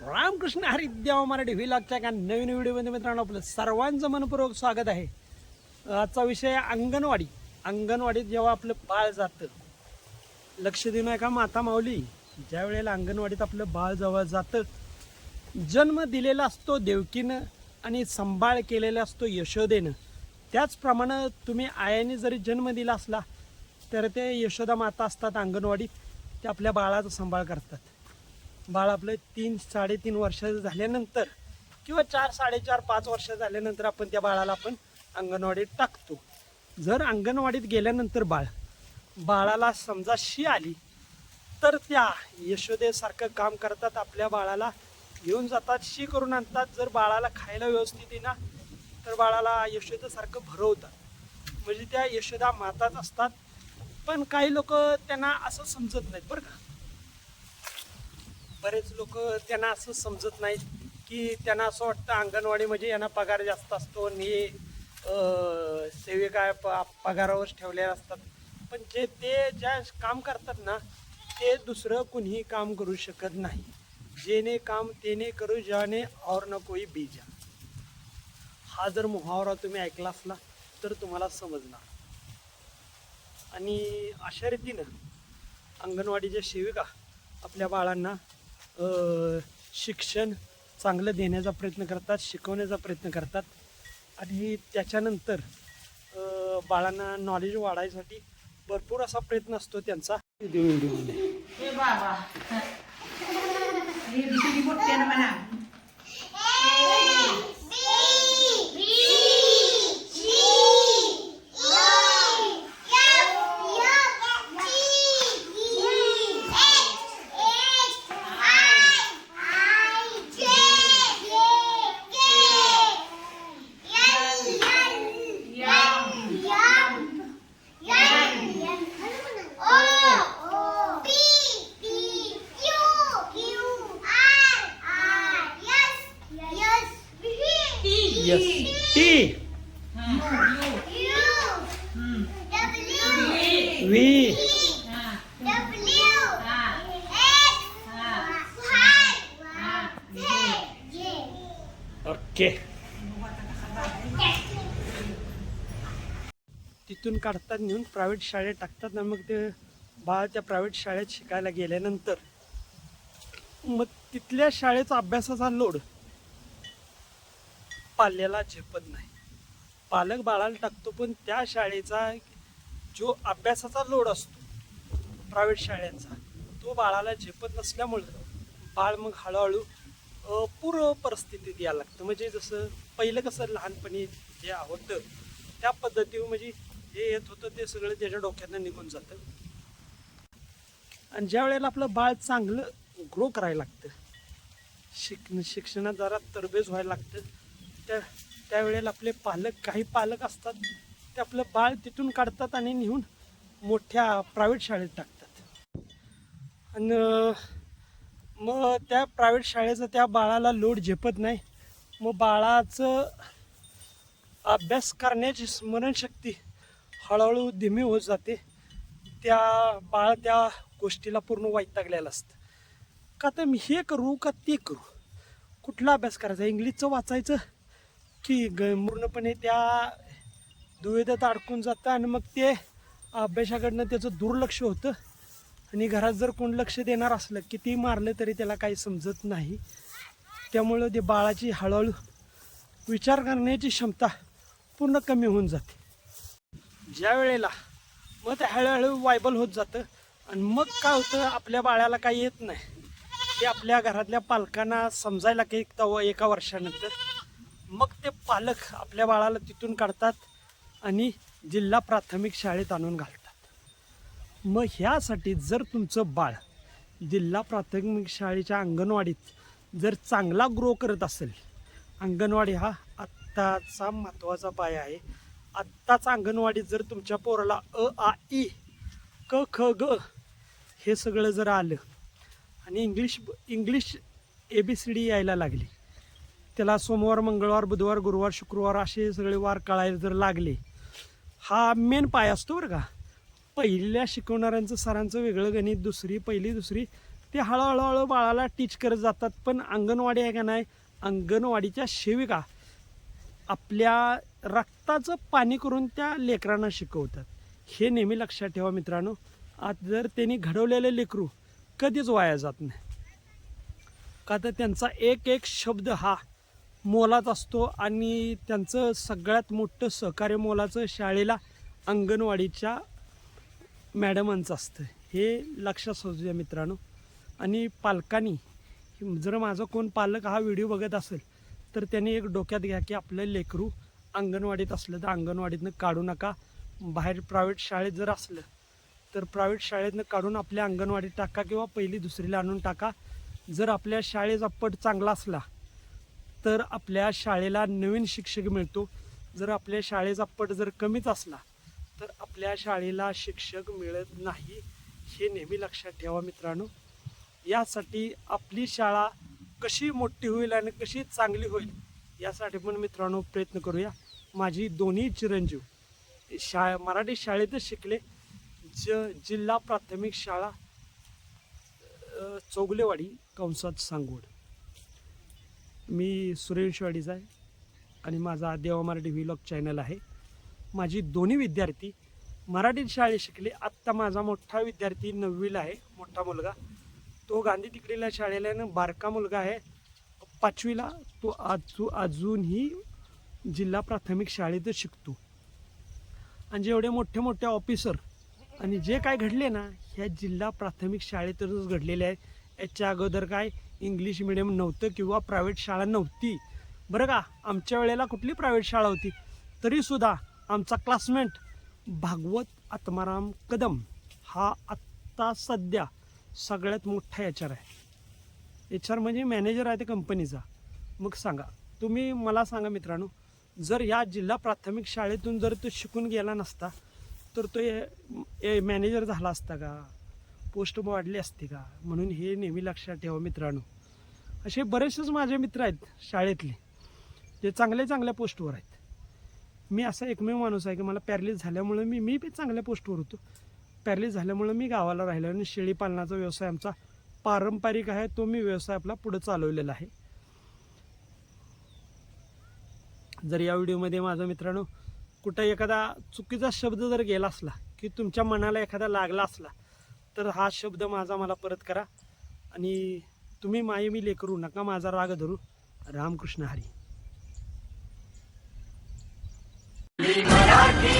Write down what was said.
रामकृष्ण हरी मराठी व्हिलॉगच्या एका नवीन व्हिडिओमध्ये मित्रांनो आपलं सर्वांचं मनपूर्वक स्वागत आहे. आजचा विषय अंगणवाडी. अंगणवाडीत जेव्हा आपलं बाळ जातं लक्ष देऊ का माता माऊली ज्या वेळेला अंगणवाडीत आपलं बाळ जवळ जातं जन्म दिलेला असतो देवकीनं आणि संभाळ केलेला असतो यशोदेनं. त्याचप्रमाणे तुम्ही आयाने जरी जन्म दिला असला तर ते यशोदा माता असतात अंगणवाडीत ते आपल्या बाळाचा सांभाळ करतात. बाळ आपलं तीन साडेतीन वर्ष झाल्यानंतर किंवा चार साडेचार पाच वर्ष झाल्यानंतर आपण त्या बाळाला आपण अंगणवाडीत टाकतो. जर अंगणवाडीत गेल्यानंतर बाळ बाळाला समजा शी आली तर त्या यशोदेसारखं काम करतात आपल्या बाळाला घेऊन जातात शी करून आणतात. जर बाळाला खायला व्यवस्थित येईना तर बाळाला यशोदेसारखं भरवतात. म्हणजे त्या यशोदा माताच असतात. पण काही लोक त्यांना असं समजत नाहीत बरं का. बरेच लोक त्यांना असं समजत नाहीत की त्यांना असं वाटतं अंगणवाडी म्हणजे यांना पगार जास्त असतो आणि हे सेविका प पगारावर ठेवलेले असतात. पण जे ते ज्या काम करतात ना ते दुसरं कुणीही काम करू शकत नाही. जेने काम तेने करू ज्याने और न कोई बीजा. हा जर मुहावरा तुम्ही ऐकला असला तर तुम्हाला समजणार. आणि अशा रीतीनं अंगणवाडीच्या सेविका आपल्या बाळांना शिक्षण चांगलं देण्याचा प्रयत्न करतात शिकवण्याचा प्रयत्न करतात. आणि त्याच्यानंतर बाळांना नॉलेज वाढायसाठी भरपूर असा प्रयत्न असतो त्यांचा. व्हिडिओमध्ये टी व्ही ओके तिथून काढतात नेऊन प्रायव्हेट शाळेत टाकतात आणि मग ते बाळ त्या प्रायव्हेट शाळेत शिकायला गेल्यानंतर मग तिथल्या शाळेचा अभ्यासाचा लोड पाल्याला झेपत नाही. पालक बाळाला टाकतो पण त्या शाळेचा जो अभ्यासाचा लोड असतो प्रायव्हेट शाळेचा तो बाळाला झेपत नसल्यामुळं बाळ मग हळूहळू पूर्व परिस्थितीत यायला लागतं. म्हणजे जसं पहिलं कसं लहानपणी जे होतं त्या पद्धतीवर म्हणजे जे येत होतं ते सगळं त्याच्या डोक्यातनं निघून जातं. आणि ज्या वेळेला आपलं बाळ चांगलं ग्रो करायला लागतं शिक शिक्षणात जरा तरबेज व्हायला लागतं त्या त्यावेळेला आपले पालक काही पालक असतात ते आपलं बाळ तिथून काढतात आणि नेऊन मोठ्या प्रायव्हेट शाळेत टाकतात. आणि मग त्या प्रायव्हेट शाळेचं त्या बाळाला लोड झेपत नाही. मग बाळाचं अभ्यास करण्याची स्मरणशक्ती हळूहळू धीमी होत जाते. त्या बाळ त्या गोष्टीला पूर्ण वैतागलेलं असतं. का तर मी हे करू का ते करू? कुठला अभ्यास करायचा? इंग्लिशचं वाचायचं? की ग पूर्णपणे त्या दुविधात अडकून जातं आणि मग ते अभ्यासाकडनं त्याचं दुर्लक्ष होतं. आणि घरात जर कोण लक्ष देणार असलं किती मारलं तरी त्याला काही समजत नाही. त्यामुळं ते बाळाची हळूहळू विचार करण्याची क्षमता पूर्ण कमी होऊन जाते. ज्या वेळेला मग ते हळूहळू वायबल होत जातं आणि मग काय होतं आपल्या बाळाला काही येत नाही. ते आपल्या घरातल्या पालकांना समजायला की एक एका वर्षानंतर मग ते पालक आपल्या बाळाला तिथून काढतात आणि जिल्हा प्राथमिक शाळेत आणून घालतात. मग ह्यासाठी जर तुमचं बाळ जिल्हा प्राथमिक शाळेच्या अंगणवाडीत जर चांगला ग्रो करत असेल अंगणवाडी हा आत्ताचा महत्त्वाचा पाया आहे. आत्ताच अंगणवाडीत जर तुमच्या पोराला अ आ ई क ख ग हे सगळं जर आलं आणि English English A B C D यायला लागली त्याला सोमवार मंगळवार बुधवार गुरुवार शुक्रवार असे सगळे वार कळायला जर लागले हा मेन पाय असतो बरं का. पहिल्या शिकवणाऱ्यांचं सरांचं वेगळं गणित दुसरी पहिली दुसरी ते हळूहळूहळू बाळाला टीच करत जातात. पण अंगणवाडी आहे का नाही? अंगणवाडीच्या सेविका आपल्या रक्ताचं पाणी करून त्या लेकरांना शिकवतात. हे नेहमी लक्षात ठेवा मित्रांनो. आज जर त्यांनी घडवलेलं लेकरू कधीच वाया जात नाही. का तर त्यांचा एक एक शब्द हा मोलात असतो आणि त्यांचं सगळ्यात मोठं सहकार्य मोलाचं शाळेला अंगणवाडीच्या मॅडमांचं असतं. हे लक्षात असू द्या मित्रांनो. आणि पालकांनी जर माझा कोण पालक हा व्हिडिओ बघत असेल तर त्यांनी एक डोक्यात घ्या की आपलं लेकरू अंगणवाडीत असलं तर अंगणवाडीतनं काढू नका. बाहेर प्रायव्हेट शाळेत जर असलं तर प्रायव्हेट शाळेतनं काढून आपल्या अंगणवाडीत टाका किंवा पहिली दुसरीला आणून टाका. जर आपल्या शाळेचा पट चांगला असला तर आपल्या शाळेला नवीन शिक्षक मिळतो. जर आपल्या शाळेचा पट जर कमीच असला तर आपल्या शाळेला शिक्षक मिळत नाही हे नेहमी लक्षात ठेवा मित्रांनो. यासाठी आपली शाळा कशी मोठी होईल आणि कशी चांगली होईल यासाठी पण मित्रांनो प्रयत्न करूया. माझी दोन्ही चिरंजीव शा मराठी शाळेतच शिकले. ज जिल्हा प्राथमिक शाळा चौगलेवाडी कंसात सांगोड. मी सुरेशवाडीचा आहे आणि माझा देवा मराठी व्हिलॉग चॅनल आहे. माझी दोन्ही विद्यार्थी मराठीत शाळेत शिकले. आत्ता माझा मोठा विद्यार्थी नववीला आहे मोठा मुलगा. तो गांधी तिकडीला शाळेला आहे बारका मुलगा आहे. पाचवीला तो आजू अजूनही जिल्हा प्राथमिक शाळेतच शिकतो. आणि जेवढे मोठे मोठे ऑफिसर आणि जे काय घडले ना ह्या जिल्हा प्राथमिक शाळेतच घडलेले आहे. याच्या अगोदर काय इंग्लिश मिडियम नव्हतं किंवा प्रायव्हेट शाळा नव्हती. बरं का? आमच्या वेळेला कुठली प्रायव्हेट शाळा होती? तरीसुद्धा आमचा क्लासमेट भागवत आत्माराम कदम हा आत्ता सध्या सगळ्यात मोठा एच आर आहे. एच आर म्हणजे मॅनेजर आहे त्या कंपनीचा मग सांगा तुम्ही मला सांगा मित्रांनो जर या जिल्हा प्राथमिक शाळेतून जर तो शिकून गेला नसता तर तो ए ए मॅनेजर झाला असता का? पोस्ट वाढली असती का? म्हणून हे नेहमी लक्षात ठेवा मित्रांनो. असे बरेचसेच माझे मित्र आहेत शाळेतले जे चांगल्या चांगल्या पोस्टवर आहेत. मी असा एकमेव माणूस आहे की मला पॅरलिस झाल्यामुळे मी मी बी चांगल्या पोस्टवर होतो. पॅरलिस झाल्यामुळे मी गावाला राहिलो आणि शेळी पालनाचा व्यवसाय आमचा पारंपरिक आहे तो मी व्यवसाय आपला पुढे चालवलेला आहे. जर या व्हिडिओमध्ये माझा मित्रांनो कुठं एखादा चुकीचा शब्द जर गेला असला की तुमच्या मनाला एखादा लागला असला तर हा शब्द माझा मला परत करा. आणि तुम्ही मायमी लेकरू नका माझा राग धरू. रामकृष्ण हरी. मराठी